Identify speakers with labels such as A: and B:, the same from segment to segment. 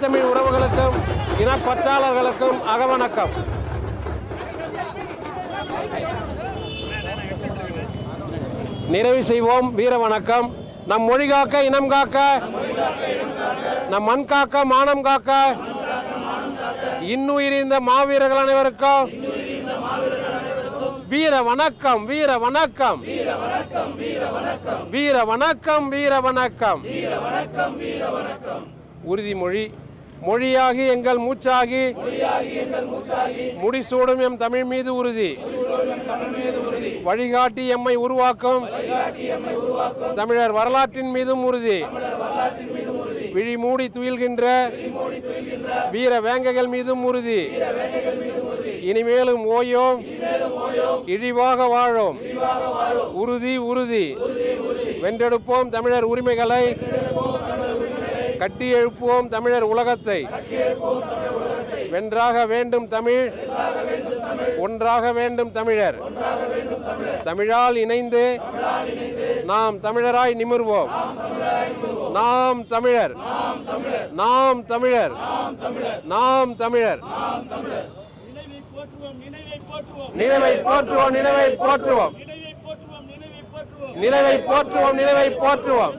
A: தமிழ் உறவுகளுக்கும் இனப்பற்றாளர்களுக்கும் அகவணக்கம் நிறைவு செய்வோம். வீர வணக்கம். நம் மொழி காக்க இனம் காக்க. நம் மண் காக்க மானம் காக்க. இன்னுயிரிந்த மாவீரர்கள் அனைவருக்கும் வீர வணக்கம் வீர வணக்கம். வீர வணக்கம் வீர வணக்கம். உறுதிமொழி. மொழியாகி எங்கள் மூச்சாகி முடிசூடும் எம் தமிழ் மீது உறுதி. வழிகாட்டி எம்மை உருவாக்கும். தமிழர் வரலாற்றின் மீதும் உறுதி. விழி மூடி துயில்கின்ற வீர வேங்கைகள் மீதும் உறுதி. இனிமேலும் ஓயோம். இழிவாக வாழோம். உறுதி உறுதி. வென்றெடுப்போம் தமிழர் உரிமைகளை. கட்டி எழுப்புவோம் தமிழர் உலகத்தை. வென்றாக வேண்டும் தமிழ். ஒன்றாக வேண்டும் தமிழர். தமிழால் இணைந்து நாம் தமிழராய் நிமிர்வோம். நாம் தமிழர். நாம் தமிழர். நாம் தமிழர்.
B: நினைவை போற்றுவோம் நினைவை போற்றுவோம்.
A: நினைவை போற்றுவோம் நினைவை போற்றுவோம்
B: நினைவை போற்றுவோம் நினைவை போற்றுவோம்
A: நினைவை போற்றுவோம் நினைவை போற்றுவோம்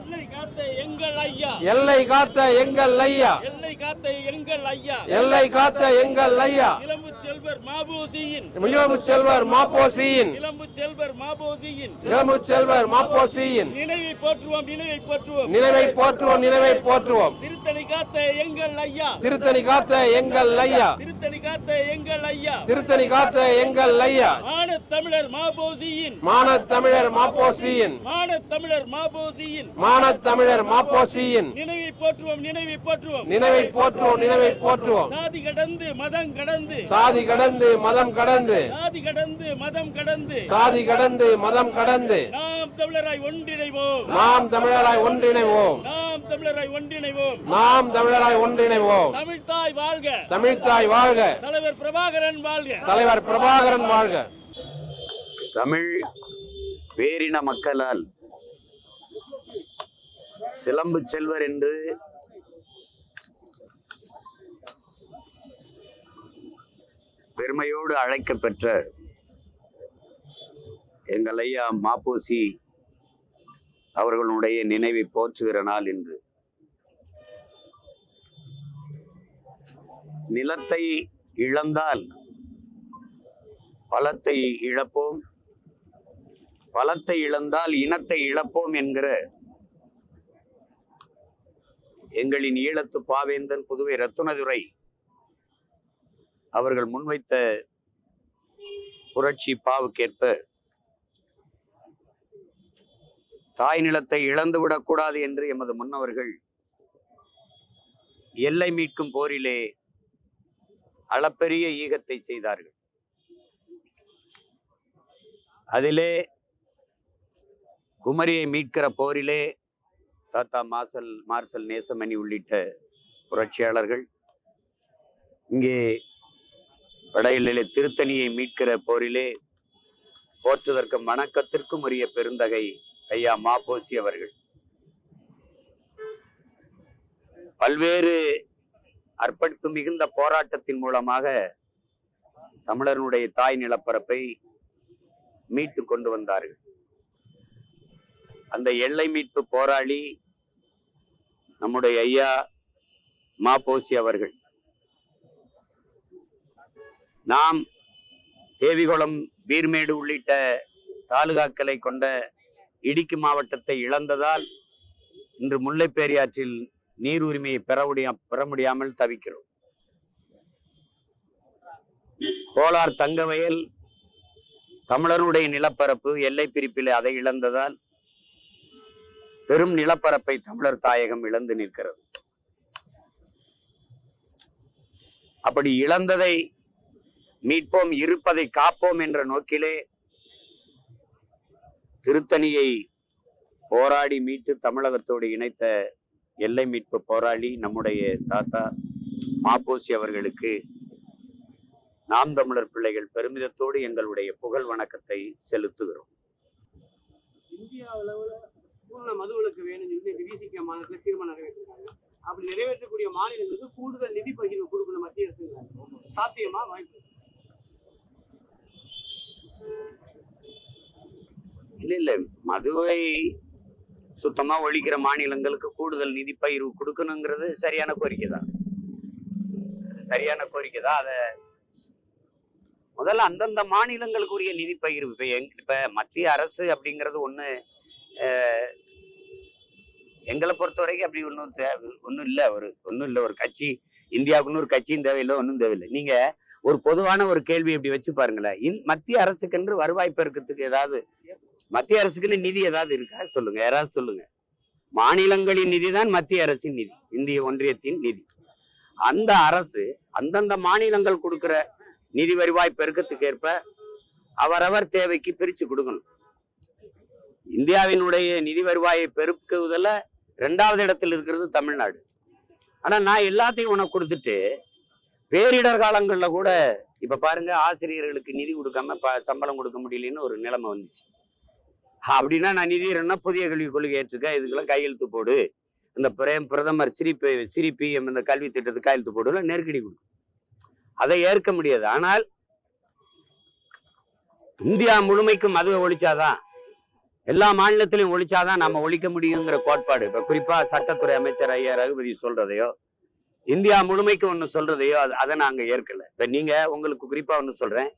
B: எல்லை காத்த எங்கள் ஐயா.
A: எல்லை காத்த எங்கள் ஐயா.
B: எல்லை காத்த எங்கள் ஐயா. இளம்பு செல்வர் மாபோசியின்.
A: இளமு செல்வர் மாப்போசியின்
B: இளம்பு செல்வர் மாபோசியின்.
A: இளமு செல்வர் மாப்போசியின்
B: நினைவை போற்றுவோம் நினைவை போற்றுவோம்.
A: நினைவை போற்றுவோம் நினைவை போற்றுவோம்.
B: திருத்தணி காத்த எங்கள் ஐயா.
A: திருத்தணி காத்த எங்கள் ஐயா.
B: திருத்தணி காத்த எங்கள் ஐயா.
A: திருத்தணி காத்த எங்கள் ஐயா.
B: மான தமிழர் மாபோசியின்.
A: மானத் தமிழர் மாப்போசியின்
B: மான தமிழர் மாபோசியின்.
A: மானத் தமிழர் மாப்போசியின்
B: நினைவை போற்றுவோம் நினைவை போற்றுவோம்.
A: நினைவை போற்றுவோம் நினைவை போற்றுவோம்.
B: சாதி கடந்து மதம் கடந்து.
A: சாதி கடந்து மதம் கடந்து.
B: சாதி கடந்து மதம் கடந்து.
A: சாதி கடந்து மதம் கடந்து.
B: நாம் தமிழராய் ஒன்றிணைவோம்.
A: நாம் தமிழராய் ஒன்றிணைவோம்.
B: நாம் தமிழராய் ஒன்றிணைவோம்.
A: நாம் தமிழராய் ஒன்றிணைவோம்.
B: தமிழ்தாய் வாழ்க.
A: தமிழ்த்தாய் வாழ்க.
B: தலைவர் பிரபாகரன் வாழ்க.
A: தலைவர் பிரபாகரன் வாழ்க.
C: தமிழ் வேரின மக்களால் சிலம்பு செல்வர் என்று பெருமையோடு அழைக்கப்பெற்ற எங்கள் ஐயா மாப்போசி அவர்களுடைய நினைவை போற்றுகிற நாள் இன்று. நிலத்தை இழந்தால் பலத்தை இழப்போம். பலத்தை இழந்தால் இனத்தை இழப்போம் என்கிற எங்களின் ஈழத்து பாவேந்தன் புதுவை ரத்துனதுரை அவர்கள் முன்வைத்த புரட்சி பாவுக்கேற்ப தாய் நிலத்தை இழந்து விடக்கூடாது என்று எமது முன்னவர்கள் எல்லை மீட்கும் போரிலே அளப்பெரிய ஈகத்தை செய்தார்கள். அதிலே குமரியை மீட்கிற போரிலே தாத்தா மாசல் மார்சல் நேசமணி உள்ளிட்ட புரட்சியாளர்கள் இங்கே வடையிலே திருத்தணியை மீட்கிற போரிலே போற்றுவதற்கும் வணக்கத்திற்கும் உரிய பெருந்தகை ஐயா மாபோசி அவர்கள். பல்வேறு அர்ப்பணிப்பு மிகுந்த போராட்டத்தின் மூலமாக தமிழர்களுடைய தாய் நிலப்பரப்பை மீட்டு கொண்டு வந்தார்கள். அந்த எல்லை மீட்பு போராளி நம்முடைய ஐயா மாபோசி அவர்கள். நாம் தேவிகுளம் பீர்மேடு உள்ளிட்ட தாலுகாக்களை கொண்ட இடுக்கி மாவட்டத்தை இழந்ததால் இன்று முல்லைப்பேரியாற்றில் நீர் உரிமையை பெற முடியா பெற முடியாமல் தவிக்கிறோம். கோலார் தங்கவயல் தமிழருடைய நிலப்பரப்பு எல்லை பிரிப்பில் அதை இழந்ததால் பெரும் நிலப்பரப்பை தமிழர் தாயகம் இழந்து நிற்கிறது. அப்படி இழந்ததை மீட்போம் இருப்பதை காப்போம் என்ற நோக்கிலே திருத்தணியை போராடி மீட்டு தமிழகத்தோடு இணைத்த எல்லை மீட்பு போராளி நம்முடைய தாத்தா மாப்போசி அவர்களுக்கு நாம் தமிழர் பிள்ளைகள் பெருமிதத்தோடு எங்களுடைய புகழ் வணக்கத்தை செலுத்துகிறோம்.
D: இந்திய அளவுல பூர்ண மதுவிலக்கு வேணும்னு சொல்லி விசிக மாநிலத்தில் தீர்மானம் நிறைவேற்றிருக்காங்க. அப்படி நிறைவேற்றக்கூடிய மாநிலங்களுக்கு கூடுதல் நிதி பகிர்வு கொடுக்கணும் மத்திய அரசு சாத்தியமா வாய்ப்பு
C: இல்ல இல்ல. மதுவை சுத்தமா ஒழிக்கிற மாநிலங்களுக்கு கூடுதல் நிதி பயிர் கொடுக்கணுங்கிறது சரியான கோரிக்கை தான். சரியான கோரிக்கை தான். அதை முதல்ல அந்தந்த மாநிலங்களுக்கு உரிய நிதி பகிர்வு இப்போ எங் இப்போ மத்திய அரசு அப்படிங்கிறது ஒன்று அஹ், எங்களை பொறுத்த வரைக்கும் அப்படி ஒன்றும் தேவை ஒன்றும் இல்லை. ஒரு ஒன்றும் இல்லை. ஒரு கட்சி இந்தியாவுக்குன்னு ஒரு கட்சியும் தேவையில்லை ஒன்றும் தேவையில்லை. நீங்க ஒரு பொதுவான ஒரு கேள்வி இப்படி வச்சு பாருங்களேன். இந் மத்திய அரசுக்கென்று வருவாய் பெருக்கத்துக்கு ஏதாவது மத்திய அரசுக்குன்னு நிதி ஏதாவது இருக்கா? சொல்லுங்க. யாராவது சொல்லுங்க. மாநிலங்களின் நிதி தான் மத்திய அரசின் நிதி. இந்திய ஒன்றியத்தின் நிதி. அந்த அரசு அந்தந்த மாநிலங்கள் கொடுக்கிற நிதி வருவாய் பெருக்கத்துக்கு ஏற்ப அவரவர் தேவைக்கு பிரிச்சு கொடுக்கணும். இந்தியாவினுடைய நிதி வருவாயை பெருக்குவதில் ரெண்டாவது இடத்தில் இருக்கிறது தமிழ்நாடு. ஆனா நான் எல்லாத்தையும் உனக்கு கொடுத்துட்டு பேரிடர் காலங்களில் கூட இப்ப பாருங்க ஆசிரியர்களுக்கு நிதி கொடுக்காம ப- சம்பளம் கொடுக்க முடியலன்னு ஒரு நிலைமை வந்துச்சு. அப்படின்னா நான் நிதியரன்னா புதிய கல்விக் கொள்கை ஏற்றுக்க இதுக்கெல்லாம் கையெழுத்து போடு. இந்த பிரேம் பிரதமர் சிரிப்பு சிரி பிஎம் இந்த கல்வி திட்டத்துக்கு கையெழுத்து போடுல நெருக்கடி கொடுக்கும் அதை ஏற்க முடியாது. ஆனால் இந்தியா முழுமைக்கும் மதுவை ஒழிச்சாதான் எல்லா மாநிலத்திலையும் ஒழிச்சாதான் நம்ம ஒழிக்க முடியுங்கிற கோட்பாடு. இப்ப குறிப்பா சட்டத்துறை அமைச்சர் ஐயா ரகுபதி சொல்றதையோ இந்தியா முழுமைக்கு ஒண்ணு சொல்றதையோ அது அதை நாங்க ஏற்கல. இப்ப நீங்க உங்களுக்கு குறிப்பா ஒன்று சொல்றேன்.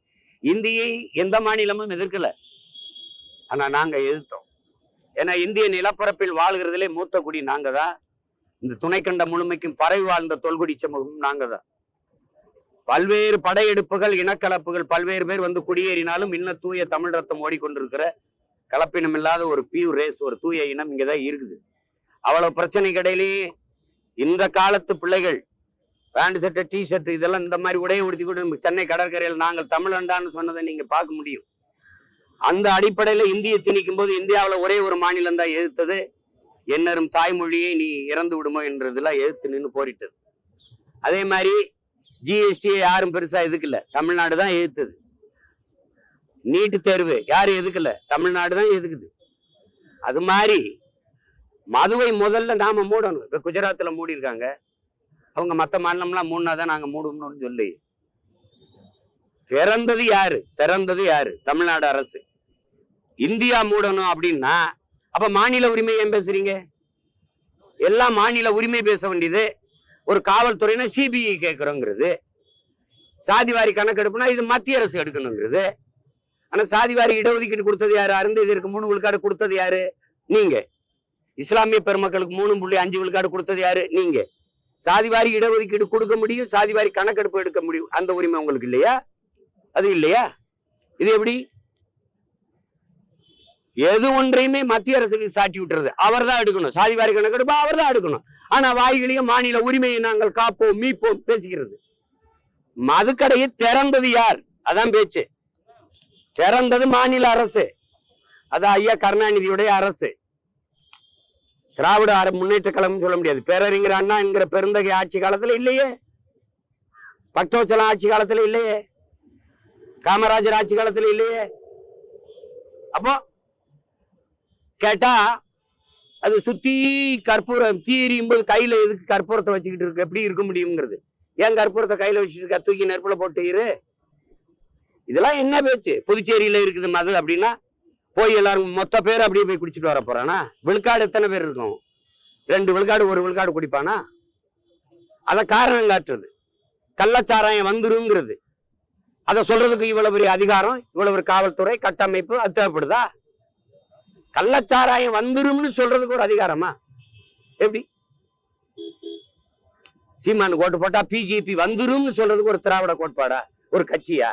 C: இந்தியை எந்த மாநிலமும் எதிர்க்கல. ஆனா நாங்க எதிர்த்தோம். ஏன்னா இந்திய நிலப்பரப்பில் வாழ்கிறதுலே மூத்த குடி நாங்கள் தான் இந்த துணைக்கண்ட முழுமைக்கும் பறவை வாழ்ந்த தொல்குடி சமூகம் நாங்கள் தான் பல்வேறு படையெடுப்புகள் இனக்கலப்புகள் பல்வேறு பேர் வந்து குடியேறினாலும் இன்னும் தூய தமிழ் ரத்தம் ஓடிக்கொண்டிருக்கிற கலப்பினம் இல்லாத ஒரு பியூர் ரேஸ் ஒரு தூய இனம் இங்கதான் இருக்குது. அவ்வளவு பிரச்சனைக்கு இடையிலேயே இந்த காலத்து பிள்ளைகள் பேண்ட் ஷர்ட்டு டி ஷர்ட் இதெல்லாம் இந்த மாதிரி உடையை உடுத்தி கூட சென்னை கடற்கரையில் நாங்கள் தமிழண்டான்னு சொன்னதை நீங்க பார்க்க முடியும். அந்த அடிப்படையில இந்திய திணிக்கும் போது இந்தியாவில் ஒரே ஒரு மாநிலம் தான் எதிர்த்தது. என்னரும் தாய்மொழியை நீ இறந்து விடுமோ என்றதெல்லாம் எதிர்த்து நின்று போரிட்டது. அதே மாதிரி ஜிஎஸ்டியை யாரும் பெருசா எதுக்கல தமிழ்நாடு தான் எதிர்த்தது. நீட்டு தேர்வு யாரும் எதுக்கல தமிழ்நாடு தான் எதுக்குது அது மாதிரி மதுவை முதல்ல நாம மூடணும். இப்போ குஜராத்தில் மூடி இருக்காங்க அவங்க மற்ற மாநிலம்லாம் மூணா தான் நாங்கள் மூடணும்னு சொல்லி. திறந்தது யாரு? திறந்தது யாரு? தமிழ்நாடு அரசு. இந்தியா மூடணும் அப்படின்னா அப்ப மாநில உரிமை ஏன் பேசுறீங்க? எல்லாம் மாநில உரிமை பேச வேண்டியது ஒரு காவல்துறைனா சிபிஐ கேட்கிறோங்கிறது சாதிவாரி கணக்கெடுப்புனா இது மத்திய அரசு எடுக்கணுங்கிறது. ஆனா சாதிவாரி இடஒதுக்கீடு கொடுத்தது யாரு? அருந்து இதற்கு மூணு விழுக்காடு கொடுத்தது யாரு? நீங்க. இஸ்லாமிய பெருமக்களுக்கு மூணு புள்ளி அஞ்சு விழுக்காடு கொடுத்தது யாரு? நீங்க. சாதிவாரி இடஒதுக்கீடு கொடுக்க முடியும் சாதிவாரி கணக்கெடுப்பு எடுக்க முடியும். அந்த உரிமை உங்களுக்கு இல்லையா? அது இல்லையா? இது எப்படி? எது ஒன்றையுமே மத்திய அரசுக்கு சாட்டி விட்டுறது. அவர் தான் எடுக்கணும் சாதிவாரி கணக்கெடுப்பு அவர் தான் எடுக்கணும். ஆனா வாய்களையும் மாநில உரிமையை நாங்கள் காப்போம் மீட்போம் பேசுகிறது மதுக்கடையை திறந்தது யார்? அதான் பேச்சு. திறந்தது மாநில அரசு. அது ஐயா கருணாநிதியுடைய அரசு. திராவிட அர- முன்னேற்ற கழகம் சொல்ல முடியாது. பேரறிஞர் அண்ணா என்கிற பெருந்தகை ஆட்சி காலத்துல இல்லையே. பக்தோச்சலம் ஆட்சி காலத்துல இல்லையே. காமராஜர் ஆட்சி காலத்துல இல்லையே. அப்போ கேட்டா அது சுத்தி கற்பூரம் தீ எரியும் போது கையில எதுக்கு கற்பூரத்தை வச்சுக்கிட்டு இருக்கு? எப்படி இருக்க முடியுங்கிறது ஏன் கற்பூரத்தை கையில வச்சுட்டு இருக்கா? தூக்கி நெருப்புல போட்டு இரு. இதெல்லாம் என்ன பேச்சு? புதுச்சேரியில இருக்குது மது அப்படின்னா போய் எல்லாரும் மொத்த பேர் அப்படியே போய் குடிச்சிட்டு வர போறானா? விழுக்காடு எத்தனை பேர் இருக்கும்? ரெண்டு விழுக்காடு ஒரு விழுக்காடு குடிப்பானா? அத காரணம் காட்டுறது. கள்ளச்சாராயம் வந்துருங்கிறது. அதை சொல்றதுக்கு இவ்வளவு பெரிய அதிகாரம் இவ்வளவு காவல்துறை கட்டமைப்பு அது தேவைப்படுதா? கள்ளச்சாராயம் வந்துரும்னு சொல்றதுக்கு ஒரு அதிகாரமா? எப்படி? சீமான் கோட்டு போட்டா பிஜேபி வந்துரும்னு சொல்றதுக்கு ஒரு திராவிட கோட்பாடா? ஒரு கட்சியா?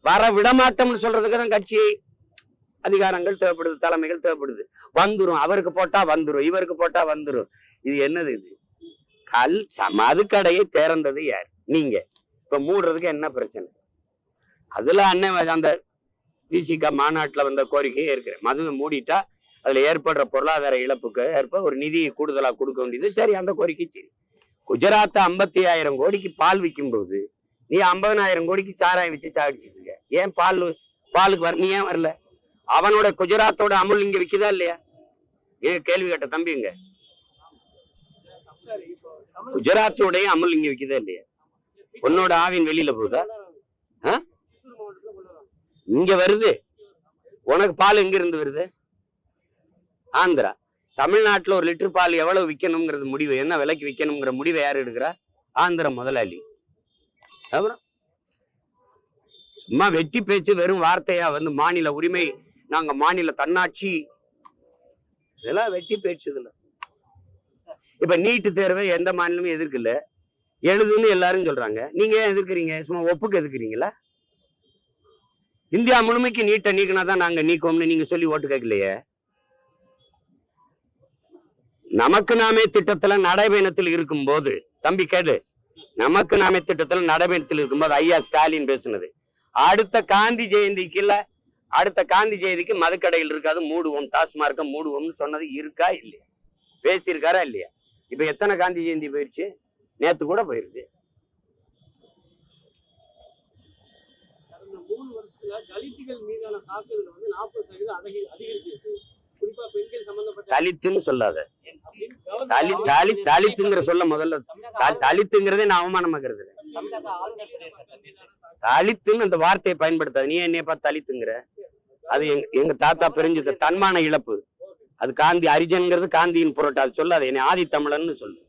C: வர விடமாட்டோம்னு சொல்றதுக்கு தான் கட்சி அதிகாரங்கள் தேவைப்படுது தலைமைகள் தேவைப்படுது. வந்துரும் அவருக்கு போட்டா வந்துரும் இவருக்கு போட்டா வந்துரும். இது என்னது இது? கல் சமாது கடையை திறந்தது யார்? நீங்க. இப்ப மூடுறதுக்கு என்ன பிரச்சனை? அதுல அண்ணன் அந்த விசிகா மாநாட்டுல வந்த கோரிக்கையே இருக்கு மதுவை மூடிட்டா அதுல ஏற்படுற பொருளாதார இழப்புக்கு ஏற்ப ஒரு நிதியை கூடுதலா கொடுக்க வேண்டியது. சரி அந்த கோரிக்கை சரி. குஜராத்தை ஐம்பத்தி ஆயிரம் கோடிக்கு பால் விற்கும்போது நீ ஐம்பதனாயிரம் கோடிக்கு சாராயம் வச்சு சாடிச்சிட்டு இருக்க. ஏன் பால் பாலுக்கு வர நீ ஏன் வரல? அவனோட குஜராத்தோட அமுல் இங்க விக்குதா இல்லையா? ஏன் கேள்வி கேட்ட தம்பிங்க குஜராத்தோடைய அமுல் இங்க விக்குதா இல்லையா? உன்னோட ஆவின் வெளியில போகுதா ஆ?
D: சித்தூர் மாவட்டத்துல கொண்டு வராங்க
C: இங்க வருது. உனக்கு பால் எங்க இருந்து வருது? ஆந்திரா. தமிழ்நாட்டுல ஒரு லிட்டர் பால் எவ்வளவு விற்கணுங்கிறது முடிவு. என்ன விலைக்கு விற்கணுங்கிற முடிவை யார் எடுக்கிறா? ஆந்திர முதலாளி. அப்புறம் சும்மா வெட்டி பேச்சு வெறும் வார்த்தையா வந்து மாநில உரிமை நாங்க மாநில தன்னாட்சி. இதெல்லாம் வெட்டி பேச்சு இதுல. இப்ப நீட்டு தேர்வை எந்த மாநிலமும் எதிர்க்கல. எழுதுன்னு எல்லாரும் சொல்றாங்க. நீங்க ஏன் எதிர்க்கிறீங்க? சும்மா ஒப்புக்கு எதிர்க்கிறீங்களா? இந்தியா முழுமைக்கு நீட்டை நீக்கினா தான் நாங்க நீக்கோம்னு நீங்க சொல்லி ஓட்டு கேட்கலையே? நமக்கு நாமே திட்டத்துல நடைபயணத்தில் இருக்கும்போது தம்பி கேடு நமக்கு நாமே திட்டத்துல நடைபயணத்தில் இருக்கும்போது ஐயா ஸ்டாலின் பேசுனது. அடுத்த காந்தி ஜெயந்திக்கு இல்ல அடுத்த காந்தி ஜெயந்திக்கு மதுக்கடையில் இருக்காது மூடுவோம் டாஸ்மார்க்க மூடுவோம்னு சொன்னது இருக்கா இல்லையா? பேசியிருக்காரா இல்லையா? இப்ப எத்தனை காந்தி ஜெயந்தி போயிடுச்சு நேத்து கூட போயிருக்கு
D: கடந்த மூணு வருஷத்துல தலித்துகள் மீதான தாக்குதல் வந்து நாற்பது சதவீதம் அதிக அதிகரிச்சிருக்கு. குறிப்பா பெண்கள் சம்பந்தப்பட்ட
C: தலித்துன்னு சொல்லாத. தலி தலி தலித்துங்கிற சொல்ல முதல்ல தலித்துங்கிறதே நான் அவமானமாக்குறது. தலித்துன்னு அந்த வார்த்தையை பயன்படுத்தாது. நீ என்னைய பார்த்து தலித்துங்கிற? அது எங்க எங்க தாத்தா பிரிஞ்சது தன்மான இழப்பு. அது காந்தி அரிஜன்ங்கிறது காந்தியின் புரட்டு. அது சொல்லாது. என்னை ஆதி தமிழன்னு சொல்லு.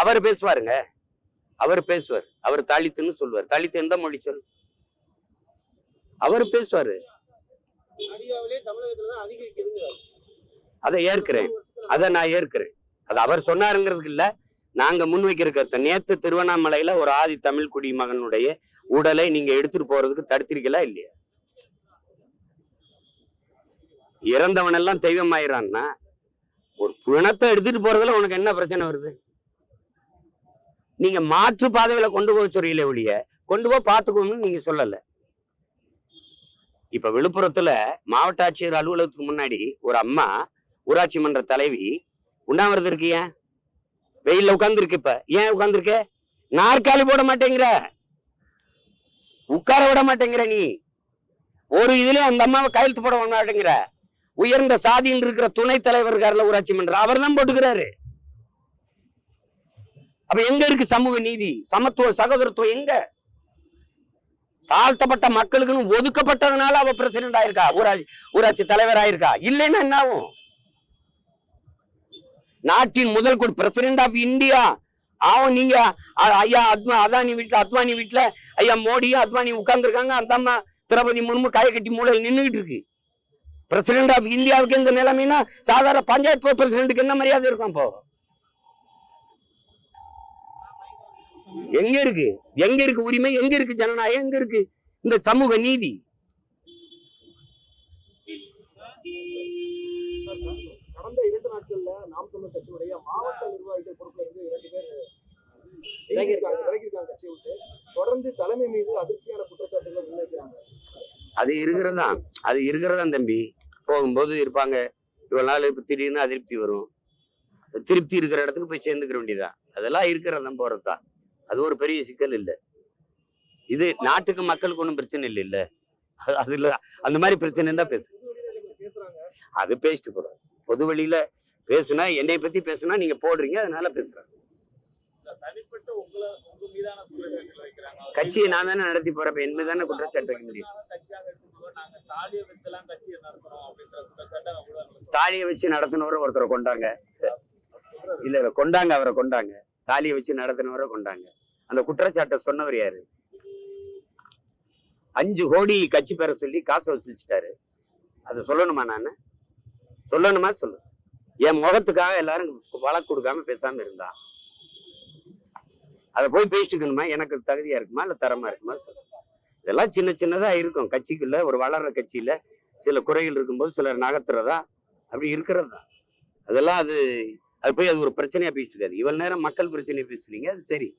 C: அவர் பேசுவாருங்க. அவர் பேசுவார். அவர் தலித்துன்னு சொல்லுவார். தலித்து எந்த மொழி சொல்? அவர் பேசுவாரு. அதை ஏற்கிறேன். அதை நான் ஏற்கிறேன். அது அவர் சொன்னாருங்கிறதுக்கு இல்ல. நாங்க முன்வைக்கிற கருத்தை நேத்து திருவண்ணாமலையில ஒரு ஆதி தமிழ் குடிமகனுடைய உடலை நீங்க எடுத்துட்டு போறதுக்கு தடுத்திருக்கலா இல்லையா? இறந்தவன் எல்லாம் தெய்வம் ஆயிரான்னா ஒரு பிணத்தை எடுத்துட்டு போறதுல உனக்கு என்ன பிரச்சனை வருது? நீங்க மாற்று பாதையில கொண்டு போக சொல்றீங்களே ஒழிய கொண்டு போய் பார்த்துக்கோன்னு நீங்க சொல்லல. இப்ப விழுப்புரத்துல மாவட்ட ஆட்சியர் அலுவலகத்துக்கு முன்னாடி ஒரு அம்மா ஊராட்சி மன்ற தலைவி உண்ணாவிரதம் இருக்கு ஏன் வெயில்ல உட்கார்ந்துருக்கு இப்ப. ஏன் உட்கார்ந்துருக்க? நாற்காலி போட மாட்டேங்கிற. உட்கார விட மாட்டேங்கிற நீ. ஒரு இதுல அந்த அம்மாவை கையெழுத்து போட மாட்டேங்கிற. உயர்ந்த சாதியில் இருக்கிற துணைத் தலைவர் இருக்காருல ஊராட்சி மன்றம் அவர் தான் போட்டுக்கிறாரு. அப்ப எங்க இருக்கு சமூக நீதி? சமத்துவ சகோதரத்துவம் எங்க? தாழ்த்தப்பட்ட மக்களுக்குன்னு ஒதுக்கப்பட்டதுனால அவ பிரசிடென்ட் ஆயிருக்கா? ஊராட்சி ஊராட்சி தலைவர் ஆயிருக்கா? இல்லைன்னா என்ன ஆகும்? நாட்டின் முதல் குடி பிரசிடென்ட் ஆஃப் இந்தியா அவன் நீங்க ஐயா அத்வா அதானி வீட்டுல அத்வானி வீட்டுல ஐயா மோடியும் அத்வானி உட்கார்ந்துருக்காங்க. அந்த அம்மா திரௌபதி முர்மு காய கட்டி மூலையில் நின்றுகிட்டு இருக்கு. பிரசிடென்ட் ஆஃப் இந்தியாவுக்கு இந்த நிலைமைன்னா சாதாரண பஞ்சாயத்து பிரசிடென்ட்டுக்கு என்ன மரியாதை இருக்கும் அப்போ? எங்க இருக்கு? எங்க இருக்கு உரிமை? எங்க இருக்கு ஜனநாயகம்? எங்க இருக்கு இந்த சமூக நீதி?
E: கடந்த இரண்டு நாட்கள்ல நாம் தமிழர் கட்சியுடைய மாவட்ட நிர்வாகிகள் பொறுப்புல இருந்து இரண்டு பேர் நீக்கியிருக்காங்க, விலகியிருக்காங்க கட்சியை விட்டு. தொடர்ந்து தலைமை மீது அதிருப்தியான குற்றச்சாட்டுகளை முன்வைக்கிறாங்க.
C: அது இருக்கிறதா? அது இருக்கிறதா தம்பி? போகும்போது இருப்பாங்க. இவ்வளவு நாள் இப்ப திடீர்னு அதிருப்தி வரும். திருப்தி இருக்கிற இடத்துக்கு போய் சேர்ந்துக்கிற வேண்டியதான் அதெல்லாம் இருக்கிறதான் போறதுதான் அது ஒரு பெரிய சிக்கல் இல்லை. இது நாட்டுக்கு மக்களுக்கு ஒன்றும் பிரச்சனை இல்லை இல்ல. அது- அது அந்த மாதிரி பிரச்சனை தான் பேசு. அது பேசிட்டு போறோம் பொது வழியில பேசுனா என்னை பத்தி பேசுனா நீங்க போடுறீங்க அதனால
B: பேசுறாங்க
C: கட்சியை நான் தானே நடத்தி போறப்ப என் மீது தானே குற்றச்சாட்டு வைக்க முடியும்.
B: தாலியை
C: வச்சு நடத்தினவரை ஒருத்தரை கொண்டாங்க. இல்ல இல்ல கொண்டாங்க அவரை கொண்டாங்க. தாலியை வச்சு நடத்தினவரை கொண்டாங்க. அந்த குற்றச்சாட்டை சொன்னவர் யாரு? அஞ்சு கோடி கட்சி பெற சொல்லி காசை வசூலிச்சிட்டாரு. அதை சொல்லணுமா நான்? சொல்லணுமா? சொல்லு. என் முகத்துக்காக எல்லாரும் வழக்கு கொடுக்காம பேசாம இருந்தா? அதை போய் பேசிட்டுக்கணுமா எனக்கு தகுதியா இருக்குமா? இல்ல தரமா இருக்குமா? சொல்லு. இதெல்லாம் சின்ன சின்னதா இருக்கும். கட்சிக்குள்ள ஒரு வளர்ற கட்சியில சில குறைகள் இருக்கும்போது சிலர் நகர்த்துறதா? அப்படி இருக்கிறது? தான் அதெல்லாம் அது அது போய் அது ஒரு பிரச்சனையா பேசிட்டு இருக்காது. இவ்வளவு நேரம் மக்கள் பிரச்சனையை பேசுறீங்க அது சரி.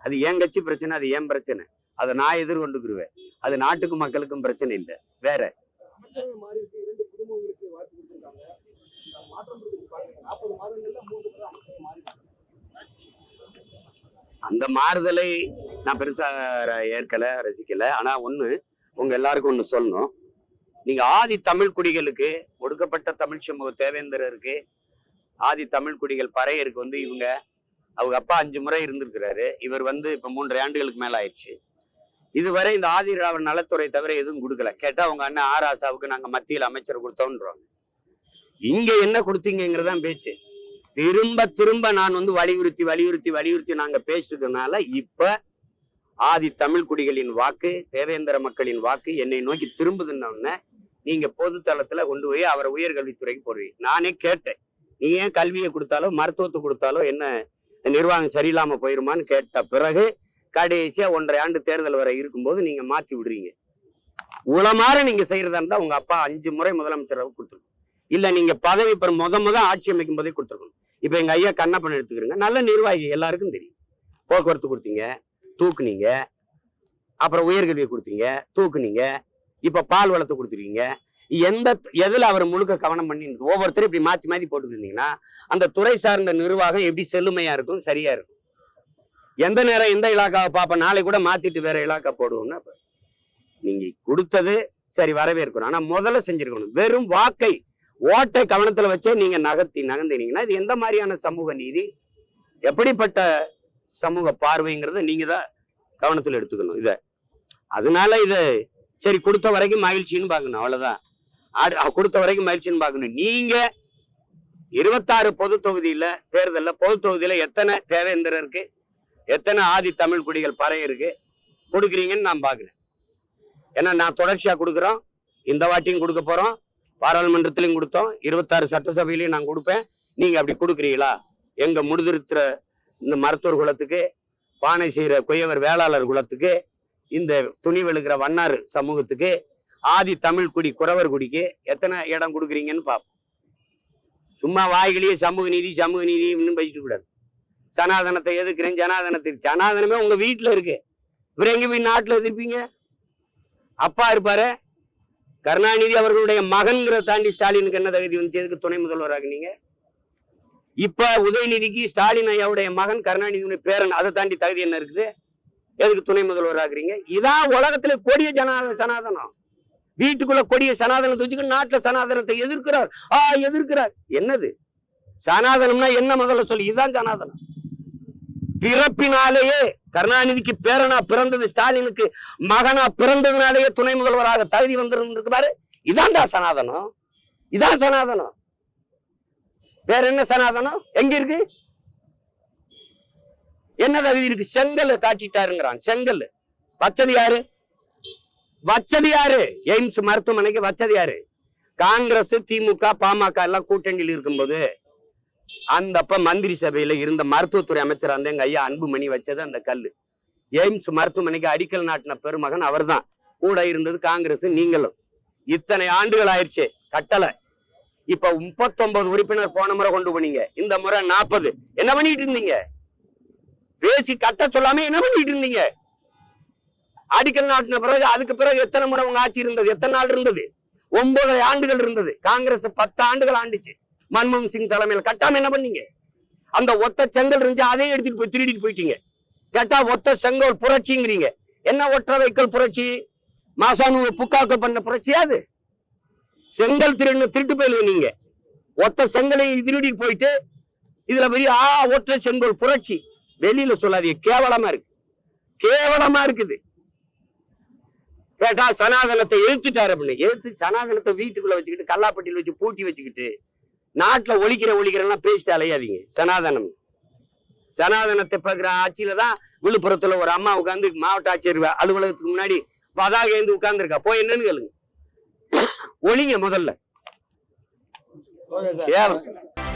C: அது என் கட்சி பிரச்சனை அது ஏன் பிரச்சனை. அதை நான் எதிர்கொண்டுக்குருவேன். அது நாட்டுக்கும் மக்களுக்கும் பிரச்சனை இல்லை. வேற. அந்த மாறுதலை நான் பெருசா ஏற்கலை ஏற்கல ரசிக்கல. ஆனா ஒண்ணு உங்க எல்லாருக்கும் ஒண்ணு சொல்லணும். நீங்க ஆதி தமிழ் குடிகளுக்கு ஒடுக்கப்பட்ட தமிழ் சமூக தேவேந்திரருக்கு ஆதி தமிழ் குடிகள் பறையருக்கு வந்து இவங்க அவங்க அப்பா அஞ்சு முறை இருந்திருக்கிறாரு. இவர் வந்து இப்போ மூன்றரை ஆண்டுகளுக்கு மேலே ஆயிடுச்சு. இதுவரை இந்த ஆதி திராவிட நலத்துறை தவிர எதுவும் கொடுக்கல. கேட்டால் அவங்க அண்ணன் ஆர் ஆசாவுக்கு நாங்கள் மத்தியில் அமைச்சர் கொடுத்தோன்றோம் இங்கே என்ன கொடுத்தீங்கிறதான் பேச்சு. திரும்ப திரும்ப நான் வந்து வலியுறுத்தி வலியுறுத்தி வலியுறுத்தி நாங்கள் பேசுறதுனால இப்போ ஆதி தமிழ் குடிகளின் வாக்கு தேவேந்திர மக்களின் வாக்கு என்னை நோக்கி திரும்புதுன்னு நீங்க பொது தளத்துல கொண்டு போய் அவரை உயர்கல்வித்துறைக்கு போடுவீங்க. நானே கேட்டேன். நீ ஏன் கல்வியை கொடுத்தாலோ மருத்துவத்தை கொடுத்தாலோ என்ன நிர்வாகம் சரியில்லாமல் போயிருமான்னு கேட்ட பிறகு கடைசியாக ஒன்றரை ஆண்டு தேர்தல் வரை இருக்கும்போது நீங்கள் மாற்றி விடுறீங்க. உளமாற நீங்கள் செய்கிறதா இருந்தால் உங்கள் அப்பா அஞ்சு முறை முதலமைச்சராக கொடுத்துருக்கணும். இல்லை நீங்கள் பதவி பெற முத முத ஆட்சி அமைக்கும் போதே கொடுத்துருக்கணும். இப்போ எங்கள் ஐயா கண்ணப்பன் எடுத்துக்கிறீங்க. நல்ல நிர்வாகி எல்லாருக்கும் தெரியும். போக்குவரத்து கொடுத்தீங்க தூக்குனீங்க. அப்புறம் உயர்கல்வியை கொடுத்தீங்க தூக்குனீங்க. இப்போ பால் வளத்தை கொடுத்துருக்கீங்க. எந்த எதில் அவர் முழுக்க கவனம் பண்ணி ஒவ்வொருத்தரும் இப்படி மாற்றி மாற்றி போட்டுக்கிட்டீங்கன்னா அந்த துறை சார்ந்த நிர்வாகம் எப்படி செல்லுமையா இருக்கும் சரியா இருக்கும்? எந்த நேரம் எந்த இலாக்காவை பார்ப்போம் நாளை கூட மாத்திட்டு வேற இலாக்கா போடுவோம்னா அப்ப நீங்க கொடுத்தது சரி வரவேற்கணும். ஆனா முதல்ல செஞ்சிருக்கணும். வெறும் வாக்கை ஓட்டை கவனத்துல வச்சே நீங்க நகர்த்தி நகர்ந்தீங்கன்னா இது எந்த மாதிரியான சமூக நீதி? எப்படிப்பட்ட சமூக பார்வைங்கிறத நீங்க தான் கவனத்துல எடுத்துக்கணும். இத. அதனால இது சரி கொடுத்த வரைக்கும் மகிழ்ச்சின்னு பார்க்கணும். அவ்வளவுதான். கொடுத்த வரைக்கும் மகிழ்ச்சின்னு பார்க்கணும். நீங்க இருபத்தாறு பொது தொகுதியில தேர்தலில் பொது தொகுதியில எத்தனை தேவேந்திரர் இருக்கு? எத்தனை ஆதி தமிழ் குடிகள் பறை இருக்கு? கொடுக்குறீங்கன்னு நான் பார்க்குறேன். ஏன்னா நான் தொடர்ச்சியா கொடுக்குறோம். இந்த வாட்டியும் கொடுக்க போறோம். பாராளுமன்றத்திலையும் கொடுத்தோம். இருபத்தாறு சட்டசபையிலையும் நான் கொடுப்பேன். நீங்க அப்படி கொடுக்குறீங்களா? எங்க முடிதிருத்துற இந்த மருத்துவர் குலத்துக்கு பானை செய்கிற குயவர் வேளாளர் குலத்துக்கு இந்த துணி வெளுக்கிற வண்ணார் சமூகத்துக்கு ஆதி தமிழ் குடி குறவர் குடிக்கு எத்தனை இடம் கொடுக்குறீங்கன்னு பார்ப்போம். சும்மா வாய்களையே சமூக நீதி சமூக நீதி இன்னும் பேசிட்டு கூடாது. சனாதனத்தை எதுக்குறேன் ஜனாதனத்துக்கு சனாதனமே உங்க வீட்டுல இருக்கு. இவர் எங்க போய் நாட்டுல எதிர்ப்பீங்க? அப்பா இருப்பாரு. கருணாநிதி அவர்களுடைய மகன்கிற தாண்டி ஸ்டாலினுக்கு என்ன தகுதி வந்துச்சு? எதுக்கு துணை முதல்வராக நீங்க? இப்ப உதயநிதிக்கு ஸ்டாலின் ஐயாவுடைய மகன் கருணாநிதியுடைய பேரன் அதை தாண்டி தகுதி என்ன இருக்குது? எதுக்கு துணை முதல்வராகிறீங்க? இதான் உலகத்துல கொடிய ஜனாத சனாதனம். வீட்டுக்குள்ள கொடிய சனாதனத்தை வச்சுக்கிட்டு நாட்டுல சனாதனத்தை எதிர்க்கிறார். ஆ எதிர்க்கிறார். என்னது? சனாதனம்னா என்ன முதல்ல சொல்லி? இதுதான் சனாதனம். பிறப்பினாலேயே கருணாநிதிக்கு பேரனா பிறந்தது ஸ்டாலினுக்கு மகனா பிறந்ததுனாலேயே துணை முதல்வராக தகுதி வந்திருந்திருக்கிறாரு இதான்டா சனாதனம். இதான் சனாதனம். வேற என்ன சனாதனம்? எங்க இருக்கு? என்ன தகுதி இருக்கு? செங்கல் காட்டிட்டாருங்கிறான். செங்கல். வச்சது யாரு? வச்சது யாரு எய்ம்ஸ் மருத்துவமனைக்கு வச்சது யாரு காங்கிரஸ் திமுக பாமக எல்லாம் கூட்டணியில் இருக்கும்போது அந்த அப்ப மந்திரி சபையில இருந்த மருத்துவத்துறை அமைச்சர் அந்த எங்க ஐயா அன்புமணி வச்சது அந்த கல்லு. எய்ம்ஸ் மருத்துவமனைக்கு அடிக்கல் நாட்டின பெருமகன் அவர்தான். கூட இருந்தது காங்கிரஸ் நீங்களும். இத்தனை ஆண்டுகள் ஆயிடுச்சு கட்டளை இப்ப முப்பத்தொன்பது உறுப்பினர் போன முறை கொண்டு போனீங்க. இந்த முறை நாற்பது என்ன பண்ணிட்டு இருந்தீங்க? பேசி கட்ட சொல்லாம என்ன பண்ணிட்டு இருந்தீங்க? அடிக்கல் நாட்டின பிறகு அதுக்கு பிறகு எத்தனை முறை உங்க ஆட்சி இருந்தது? எத்தனை நாள் இருந்தது? ஒன்பதரை ஆண்டுகள் இருந்தது. காங்கிரஸ் பத்து ஆண்டுகள் ஆண்டுச்சு. மன்மோகன் சிங் தலைமையில். கட்டாம என்ன பண்ணீங்க? அந்த ஒத்த செங்கல் இருந்துச்சு அதையும் எடுத்துட்டு போய் திருடிட்டு போயிட்டீங்க. கேட்டா ஒத்த செங்கல் புரட்சிங்கிறீங்க. என்ன ஒற்ற வைக்கல் புரட்சி? மாசானு புக்காக்க பண்ண புரட்சியா அது? செங்கல் திருடு திருட்டு போயில நீங்க. ஒத்த செங்கலை திருடி போயிட்டு இதுல பெரிய ஆ ஒற்ற செங்கல் புரட்சி. வெளியில சொல்லாதீங்க. கேவலமா இருக்கு. கேவலமா இருக்குது. கேட்டா சனாதனத்தை எதிர்த்துட்டாரு அப்படின்னு. எதிர்த்து சனாதனத்தை வீட்டுக்குள்ள வச்சுக்கிட்டு கல்லாப்பட்டியில வச்சு பூட்டி வச்சுக்கிட்டு நாட்டுல ஒழிக்கிற ஒழிக்கிறெல்லாம் பேசிட்டு அலையாதீங்க. சனாதனம். சனாதனத்தை பார்க்குற ஆட்சியில தான் விழுப்புரத்துல ஒரு அம்மா உட்காந்து மாவட்ட ஆட்சியர் அலுவலகத்துக்கு முன்னாடி பதாக ஏந்து உட்கார்ந்துருக்கா. போய் என்னன்னு கேளுங்க. ஒழிங்க முதல்ல.
E: Okay sir.
C: கேவலம்